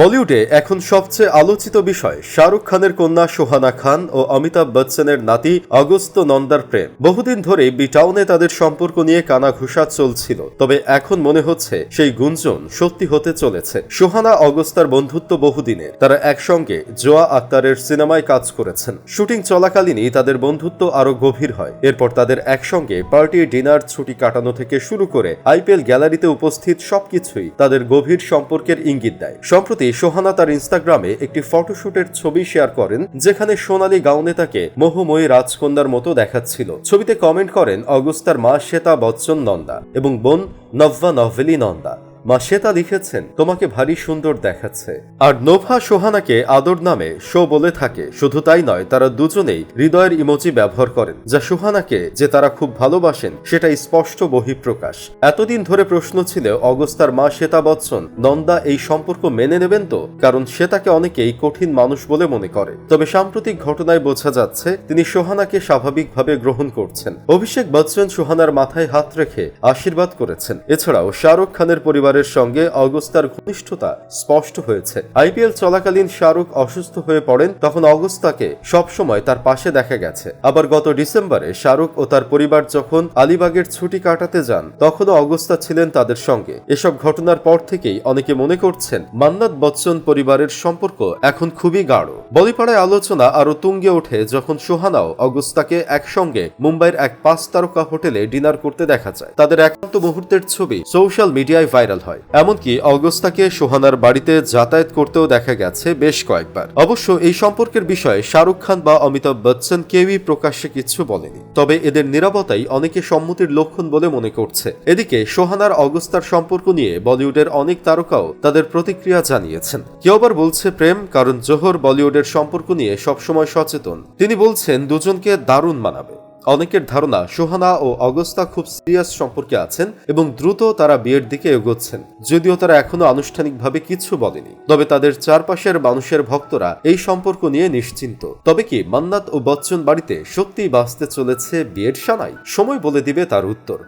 বলিউডে এখন সবচেয়ে আলোচিত বিষয় শাহরুখ খানের কন্যা সোহানা খান ও অমিতাভ বচ্চনের নাতি অগস্ত নন্দার প্রেম। বহুদিন ধরে বিটাউনে তাদের সম্পর্ক নিয়ে কানাঘুষা চলছিল, তবে এখন মনে হচ্ছে সেই গুঞ্জন সত্যি হতে চলেছে। সোহানা অগস্তার বন্ধুত্ব বহুদিনে তারা একসঙ্গে জোয়া আক্তারের সিনেমায় কাজ করেছেন। শুটিং চলাকালীনই তাদের বন্ধুত্ব আরও গভীর হয়। এরপর তাদের একসঙ্গে পার্টি, ডিনার, ছুটি কাটানো থেকে শুরু করে আইপিএল গ্যালারিতে উপস্থিত সবকিছুই তাদের গভীর সম্পর্কের ইঙ্গিত দেয়। সম্প্রতি সোহানা তার ইনস্টাগ্রামে একটি ফটোশুটের ছবি শেয়ার করেন, যেখানে সোনালি গাউনে তাকে মোহময়ী রাজকন্যার মতো দেখাচ্ছিল। ছবিতে কমেন্ট করেন, অগস্তার মা শ্বেতা বচ্চন নন্দা এবং বোন নভ্যা নভেলি নন্দা মা শ্বেতা লিখেছেন, তোমাকে ভারী সুন্দর দেখাচ্ছে। আর নোভা সোহানাকে আদর নামে শো বলে থাকে। শুধু তাই নয়, তারা দুজনেই হৃদয়ের ইমোজি ব্যবহার করেন, যা সোহানাকে যে তারা খুব ভালোবাসেন সেটা স্পষ্ট বহিঃপ্রকাশ। এতদিন ধরে প্রশ্ন ছিল, অগস্তার মা শ্বেতা বচ্চন নন্দা এই সম্পর্ক মেনে নেবেন তো? কারণ শ্বেতাকে অনেকেই কঠিন মানুষ বলে মনে করে। তবে সাম্প্রতিক ঘটনায় বোঝা যাচ্ছে, তিনি সোহানাকে স্বাভাবিকভাবে গ্রহণ করছেন। অভিষেক বচ্চন সোহানার মাথায় হাত রেখে আশীর্বাদ করেছেন। এছাড়াও শাহরুখ খানের পরিবারের সঙ্গে অগস্তার ঘনিষ্ঠতা স্পষ্ট হয়েছে। আইপিএল চলাকালীন শাহরুখ অসুস্থ হয়ে পড়েন, তখন অগস্তাকে সবসময় তার পাশে দেখা গেছে। আবার গত ডিসেম্বরে শাহরুখ ও তার পরিবার যখন আলিবাগের ছুটি কাটাতে যান, তখনও অগস্তা ছিলেন তাদের সঙ্গে। এসব ঘটনার পর থেকেই অনেকে মনে করছেন, মান্নাত বচ্চন পরিবারের সম্পর্ক এখন খুবই গাঢ়। বলিপাড়ায় আলোচনা আরও তুঙ্গে ওঠে যখন সোহানাও অগস্তাকে একসঙ্গে মুম্বাইয়ের এক পাঁচ তারকা হোটেলে ডিনার করতে দেখা যায়। তাদের একান্ত মুহূর্তের ছবি সোশ্যাল মিডিয়ায় ভাইরাল হয়। এমনকি অগস্তাকে সোহানার বাড়িতে যাতায়াত করতেও দেখা গেছে বেশ কয়েকবার। অবশ্য এই সম্পর্কের বিষয়ে শাহরুখ খান বা অমিতাভ বচ্চন কেউই প্রকাশ্যে কিছু বলেনি। তবে এদের নিরাপত্তাই অনেকে সম্মতির লক্ষণ বলে মনে করছে। এদিকে সোহানার অগস্তার সম্পর্ক নিয়ে বলিউডের অনেক তারকাও তাদের প্রতিক্রিয়া জানিয়েছেন। কেউ আবার বলছে প্রেম, কারণ জোহর বলিউডের সম্পর্ক নিয়ে সবসময় সচেতন। তিনি বলছেন, দুজনকে দারুণ মানাবে। অনেকের ধারণা সোহানা ও অগস্তা খুব সিরিয়াস সম্পর্কে আছেন এবং দ্রুত তারা বিয়ের দিকে এগোচ্ছেন। যদিও তারা এখনও আনুষ্ঠানিকভাবে কিছু বলেনি। তবে তাদের চারপাশের মানুষের ভক্তরা এই সম্পর্ক নিয়ে নিশ্চিন্ত। তবে কি মান্নাত ও বচ্চন বাড়িতে সত্যিই বাঁচতে চলেছে বিয়ের সানাই সময় বলে দিবে তার উত্তর।